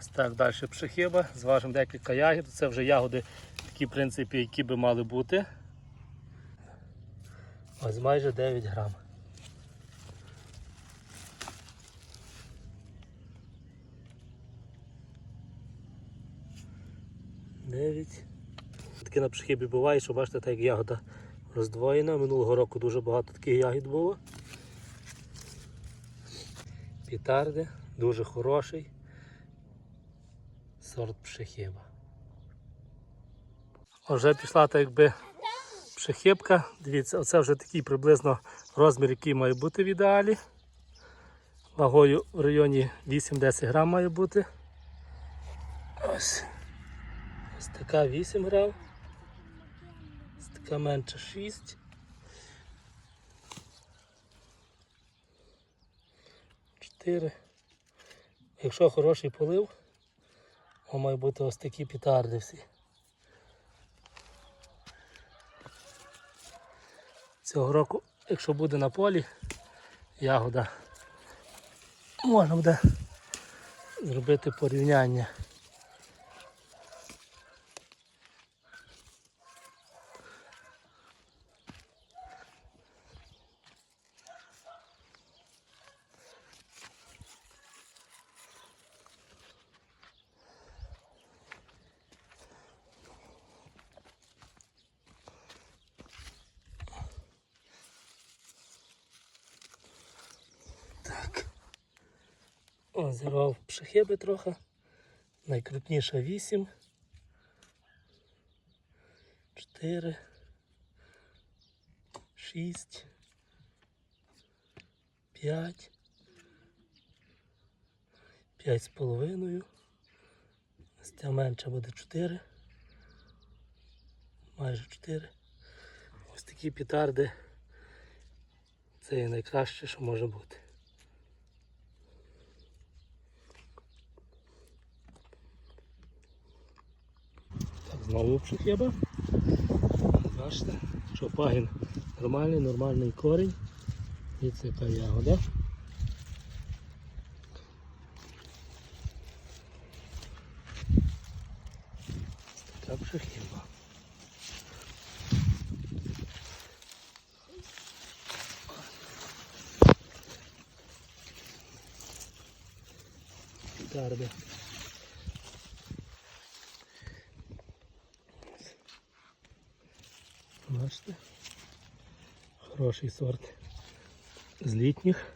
Ось так далі пшехиба. Зважимо декілька ягід. Це вже ягоди, такі, в принципі, які би мали бути. Ось майже 9 грам. Дев'ять. Таке на пшехибі буває, що бачите, так як ягода роздвоєна. Минулого року дуже багато таких ягід було. Пітарди, дуже хороший. Сорт пшехиба. Вже пішла так якби пшехибка. Дивіться, оце вже такий приблизно розмір, який має бути в ідеалі. Вагою в районі 8-10 грам має бути. Ось. Ось така 8 грам. Ось така менша 6. Чотири. Якщо хороший полив, то має бути ось такі пітарди всі. Цього року, якщо буде на полі ягода, можна буде зробити порівняння. О, зірвав пшехиби трохи. Найкрупніша 8. 4. 6. 5. 5 з половиною. Ось ця менша буде 4. Майже 4. Ось такі пітарди. Це найкраще, що може бути. Знову пшехиба. Бачите, що пагін нормальний, нормальний корінь. І це яка ягода. Така пшехиба. Петарди. Бачите? Хороший сорт з літніх.